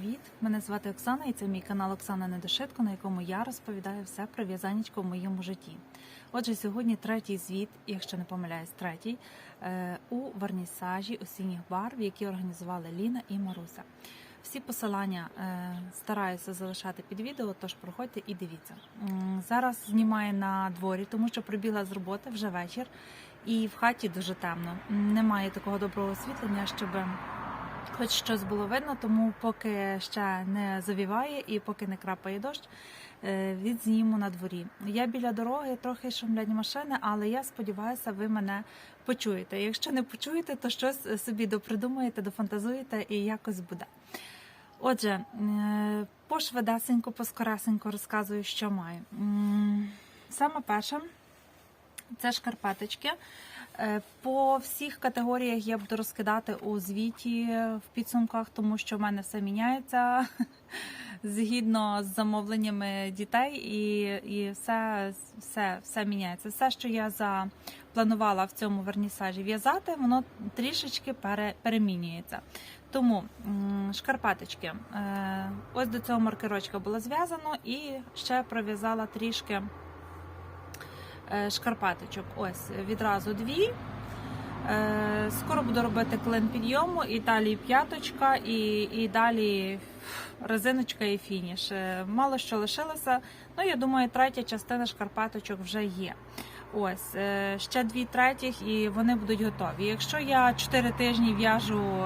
привіт! Мене звати Оксана і це мій канал Оксана Недошитко, на якому я розповідаю все про в'язанечко в моєму житті. Отже, сьогодні третій звіт, якщо не помиляюсь, третій е, у вернісажі осінніх барв, які організували Ліна і Маруся. Всі посилання е, стараюся залишати під відео, тож проходьте і дивіться. Зараз знімаю на дворі, тому що прибігла з роботи вже вечір, і в хаті дуже темно. Немає такого доброго освітлення, щоб хоч щось було видно, тому поки ще не завіває і поки не крапає дощ, е, відзніму на дворі. Я біля дороги, трохи шумлять машини, але я сподіваюся, ви мене почуєте. Якщо не почуєте, то щось собі допридумаєте, дофантазуєте і якось буде. Отже, е, пошвидесенько, поскоресенько розказую, що маю. Саме перше це шкарпеточки. Е, По всіх категоріях я буду розкидати у звіті в підсумках, тому що в мене все міняється згідно з замовленнями дітей, і, і все, все, все міняється. Все, що я запланувала в цьому вернісажі в'язати, воно трішечки пере, перемінюється. Тому м, шкарпеточки. Е, Ось до цього маркерочка було зв'язано і ще пров'язала трішки шкарпеточок. Ось відразу дві. Е, Скоро буду робити клин підйому, і далі п'яточка, і, і далі резиночка і фініш. Е, Мало що лишилося. Ну, я думаю, третя частина шкарпеточок вже є. Ось е, ще дві третіх, і вони будуть готові. Якщо я 4 тижні в'яжу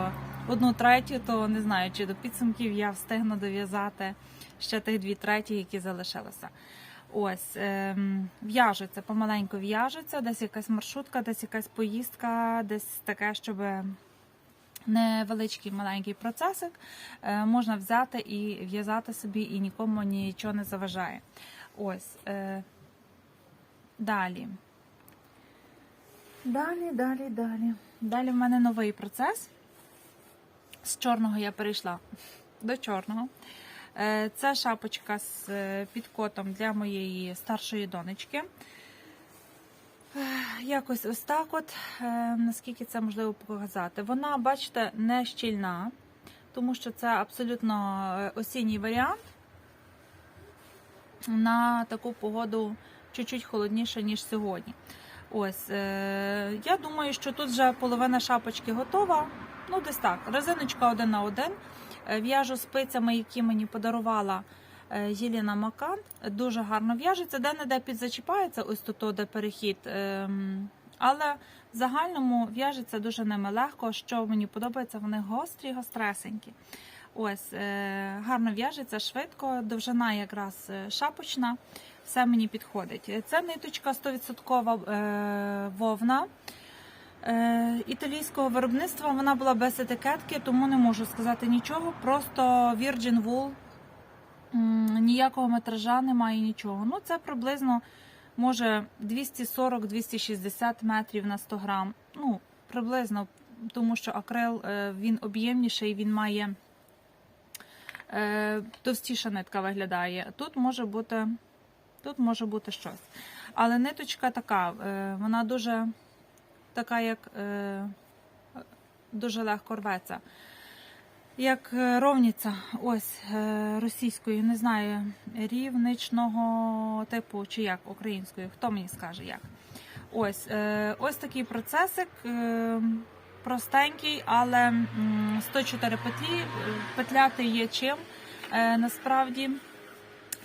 одну третю, то не знаю, чи до підсумків я встигну дов'язати ще тих дві треті, які залишилися. Ось ем, в'яжуться, помаленьку в'яжуться, десь якась маршрутка, десь якась поїздка, десь таке, щоб невеличкий маленький процесик е, можна взяти і в'язати собі, і нікому нічого не заважає. Ось е, далі. Далі, далі, далі. Далі в мене новий процес. З чорного я перейшла до чорного. Це шапочка з е, підкотом для моєї старшої донечки. Е, Якось ось так от, е, наскільки це можливо показати. Вона, бачите, не щільна, тому що це абсолютно осінній варіант. На таку погоду чуть-чуть холодніше, ніж сьогодні. Ось, я думаю, що тут вже половина шапочки готова. Ну, десь так. Резиночка один на один. Е, В'яжу спицями, які мені подарувала е, Єліна Макан. Дуже гарно в'яжеться, де-не-де підзачіпається, ось тут, де перехід. Ем, Але в загальному в'яжеться дуже ними легко. Що мені подобається, вони гострі, гостресенькі. Ось, е, гарно в'яжеться, швидко, довжина якраз шапочна, все мені підходить. Це ниточка 100% е, вовна. Е, італійського виробництва вона була без етикетки, тому не можу сказати нічого. Просто Virgin Wool, ніякого метража немає нічого. Ну, це приблизно може 240-260 метрів на 100 грам. Ну, приблизно, тому що акрил е, він об'ємніший, він має е, товстіша нитка виглядає. Тут може бути, тут може бути щось. Але ниточка така, вона дуже така, як е, дуже легко рветься. Як е, ровніця, ось е, російською, не знаю, рівничного типу чи як українською, хто мені скаже як. Ось е, ось такий процесик, простенький, але 104 петлі, петляти є чим насправді,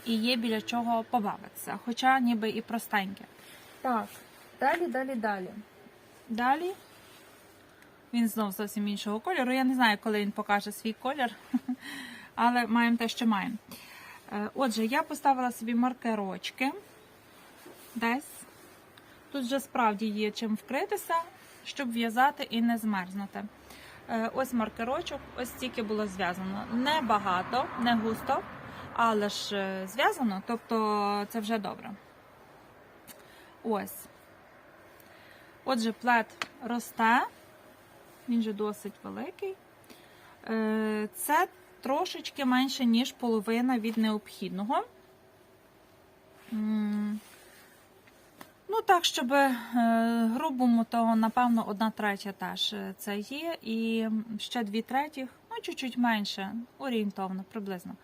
і є біля чого побавитися, хоча ніби і простеньке. Так, далі, далі, далі. Далі. Він знов зовсім іншого кольору. Я не знаю, коли він покаже свій колір, але маємо те, що маємо. Е, Отже, я поставила собі маркерочки. Десь. Тут вже справді є чим вкритися, щоб в'язати і не змерзнути. Е, Ось маркерочок, ось стільки було зв'язано. Не багато, не густо, але ж е, зв'язано, тобто це вже добре. Ось. Отже, плед росте, він же досить великий. Е, Це трошечки менше, ніж половина від необхідного. Ну, так, щоб е, грубому, то напевно одна третя теж е, це є. І ще дві третіх, ну чуть-чуть менше, орієнтовно, приблизно.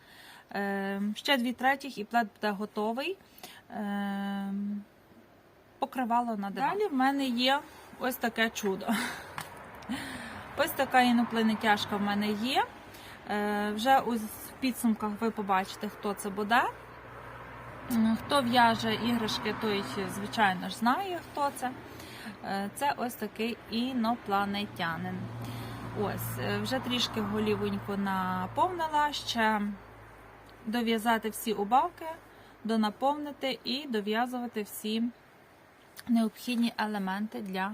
Ще дві третіх і плед буде готовий. Покривало на диван. Далі в мене є ось таке чудо. Ось така інопланетяшка в мене є. Е, вже у підсумках ви побачите, хто це буде. Хто в'яже іграшки, той, звичайно ж, знає, хто це. Е, Це ось такий інопланетянин. Ось, е, вже трішки голівоньку наповнила, ще дов'язати всі убавки, донаповнити і дов'язувати всі необхідні елементи для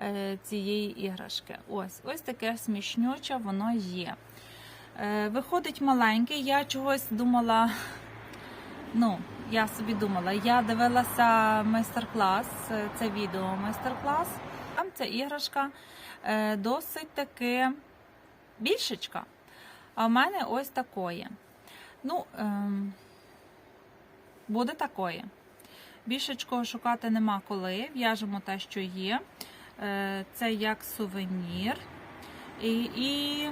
е, цієї іграшки. Ось, ось таке смішнюче воно є. Е, Виходить маленьке, я чогось думала. Ну, я собі думала, я дивилася майстер-клас, е, це відео майстер-клас. Там ця іграшка досить таки більшечка. А в мене ось такої. Ну, ем, буде такої. Більшечкого шукати нема коли. В'яжемо те, що є. Е, Це як сувенір. І, і,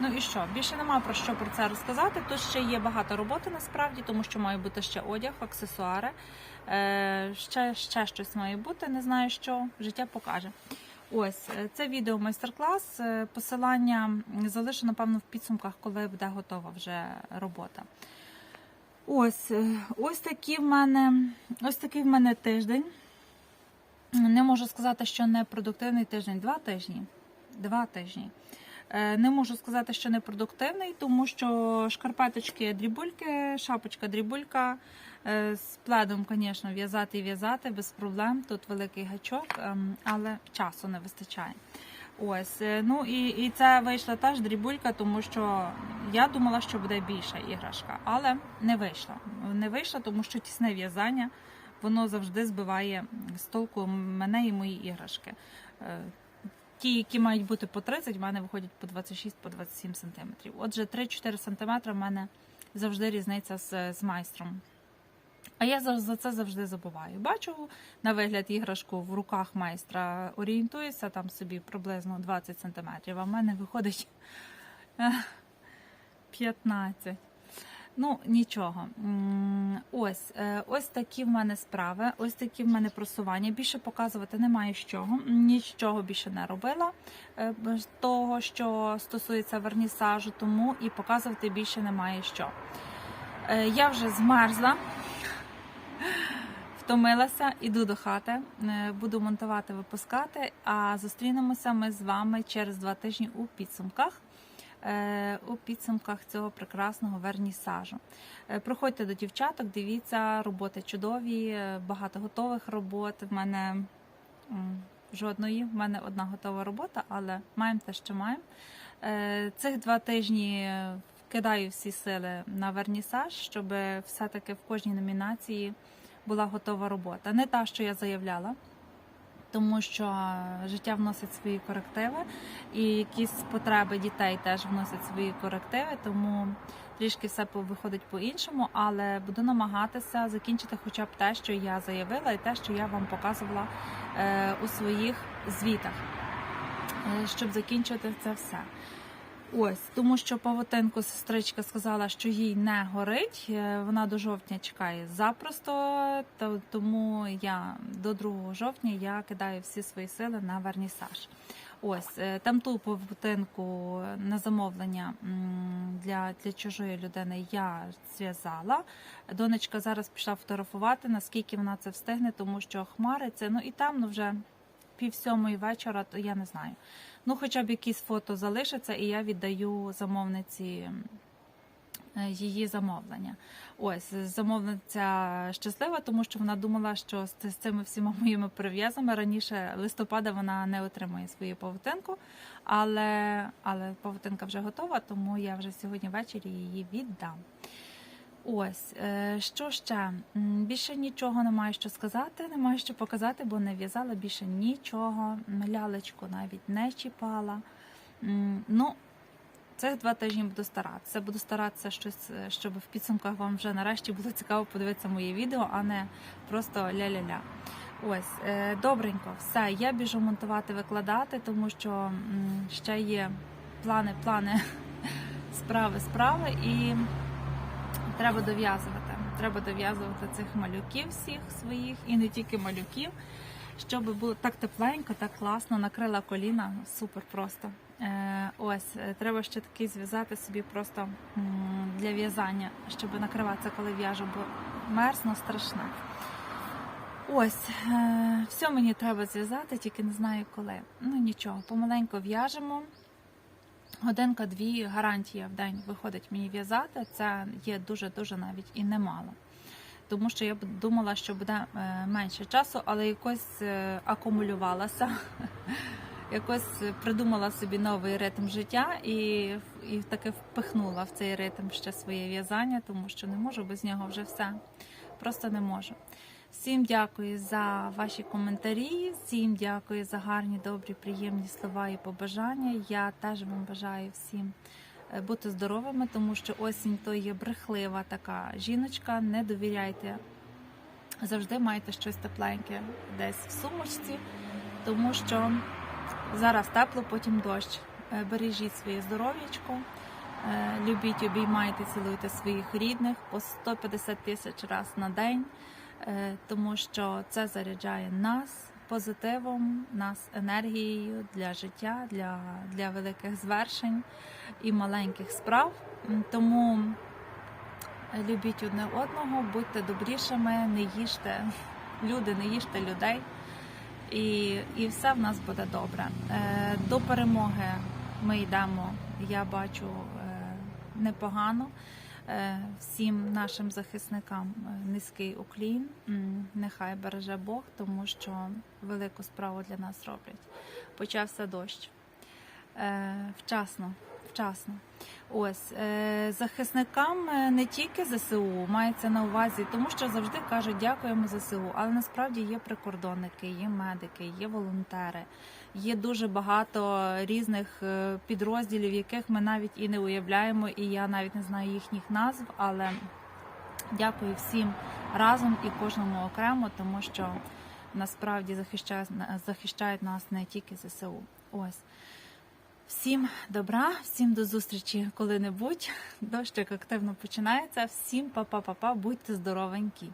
ну і що? Більше нема про що про це розказати. Тут ще є багато роботи насправді, тому що має бути ще одяг, аксесуари. Е, Ще, ще щось має бути, не знаю що. Життя покаже. Ось е, це відео майстер-клас. Посилання залишу, напевно, в підсумках, коли буде готова вже робота. Ось, е, ось такі в мене, ось такий в мене тиждень. Не можу сказати, що не продуктивний тиждень, два тижні. Два тижні. Е, Не можу сказати, що не продуктивний, тому що шкарпеточки дрібульки, шапочка дрібулька. Е, З пледом, звісно, в'язати і в'язати без проблем. Тут великий гачок, ем, але часу не вистачає. Ось, е, ну і, і це вийшла теж дрібулька, тому що я думала, що буде більша іграшка, але не вийшло. Не вийшло, тому що тісне в'язання воно завжди збиває з толку мене і мої іграшки. Е, Ті, які мають бути по 30, в мене виходять по 26-27 по 27 сантиметрів. Отже, 3-4 сантиметри в мене завжди різниця з, з майстром. А я за, це завжди забуваю. Бачу на вигляд іграшку в руках майстра, орієнтуюся там собі приблизно 20 сантиметрів, а в мене виходить е, 15. Ну, нічого. Ось, е, ось такі в мене справи, ось такі в мене просування. Більше показувати немає з чого. Нічого більше не робила е, того, що стосується вернісажу, тому і показувати більше немає що. Е, Я вже змерзла, втомилася, іду до хати, е, буду монтувати, випускати. А зустрінемося ми з вами через два тижні у підсумках. е, У підсумках цього прекрасного вернісажу. Е, Проходьте до дівчаток, дивіться, роботи чудові, багато готових робот. В мене жодної, в мене одна готова робота, але маємо те, що маємо. Цих два тижні вкидаю всі сили на вернісаж, щоб все-таки в кожній номінації була готова робота. Не та, що я заявляла, тому що життя вносить свої корективи, і якісь потреби дітей теж вносять свої корективи, тому трішки все виходить по-іншому, але буду намагатися закінчити хоча б те, що я заявила, і те, що я вам показувала е, у своїх звітах, е, щоб закінчити це все. Ось, тому що павутинку сестричка сказала, що їй не горить. е, Вона до жовтня чекає запросто, то- тому я до 2 жовтня я кидаю всі свої сили на вернісаж. Ось е, там ту павутинку на замовлення для, для чужої людини я зв'язала. Донечка зараз пішла фотографувати, наскільки вона це встигне, тому що хмариться. Ну і там ну, вже пів сьомої вечора, то я не знаю. Ну, хоча б якісь фото залишаться, і я віддаю замовниці е, її замовлення. Ось замовниця щаслива, тому що вона думала, що з, цими всіма моїми перев'язами раніше листопада вона не отримує свою павутинку, але, але павутинка вже готова, тому я вже сьогодні ввечері її віддам. Ось, е, що ще? Більше нічого немає що сказати, немає що показати, бо не в'язала більше нічого. Лялечку навіть не чіпала. Ну, цих два тижні буду старатися. Буду старатися щось, е, щоб в підсумках вам вже нарешті було цікаво подивитися моє відео, а не просто ля-ля-ля. Ось, е, добренько, все. Я біжу монтувати, викладати, тому що ще є плани, плани справи, справи і треба дов'язувати. Треба дов'язувати цих малюків всіх своїх і не тільки малюків, щоб було так тепленько, так класно, накрила коліна, супер просто. Е, ось, е, треба ще такий зв'язати собі просто для в'язання, щоб накриватися, коли в'яжу, бо мерзно страшно. Ось, е, все мені треба зв'язати, тільки не знаю коли. Ну нічого, помаленьку в'яжемо. Годинка-дві гарантія в день виходить мені в'язати. Це є дуже-дуже навіть і немало. Тому що я думала, що буде е, менше часу, але якось е, акумулювалася, якось придумала собі новий ритм життя і, і таки впихнула в цей ритм ще своє в'язання, тому що не можу без нього вже все. Просто не можу. Всім дякую за ваші коментарі, всім дякую за гарні, добрі, приємні слова і побажання. Я теж вам бажаю всім е, бути здоровими, тому що осінь то є брехлива така жіночка. Не довіряйте. Завжди майте щось тепленьке десь в сумочці, тому що зараз тепло, потім дощ. Е, Бережіть своє здоров'ячко. Е, Любіть, обіймайте, цілуйте своїх рідних по 150 тисяч разів на день, тому що це заряджає нас позитивом, нас енергією для життя, для, для великих звершень і маленьких справ. Тому е, любіть одне одного, будьте добрішими, не їжте люди, не їжте людей. І, і все в нас буде добре. Е, До перемоги ми йдемо, я бачу е, непогано. Е, Всім нашим захисникам е, низький уклін. Нехай береже Бог, тому що велику справу для нас роблять. Почався дощ. Е, Вчасно, вчасно. Ось е, захисникам е, не тільки ЗСУ мається на увазі, тому що завжди кажуть дякуємо ЗСУ, але насправді є прикордонники, є медики, є волонтери, є дуже багато різних е, підрозділів, яких ми навіть і не уявляємо, і я навіть не знаю їхніх назв, але дякую всім разом і кожному окремо, тому що насправді захищають, захищають нас не тільки ЗСУ. Ось. Всім добра, всім до зустрічі коли-небудь. Дощик активно починається. Всім па-па-па-па, будьте здоровенькі.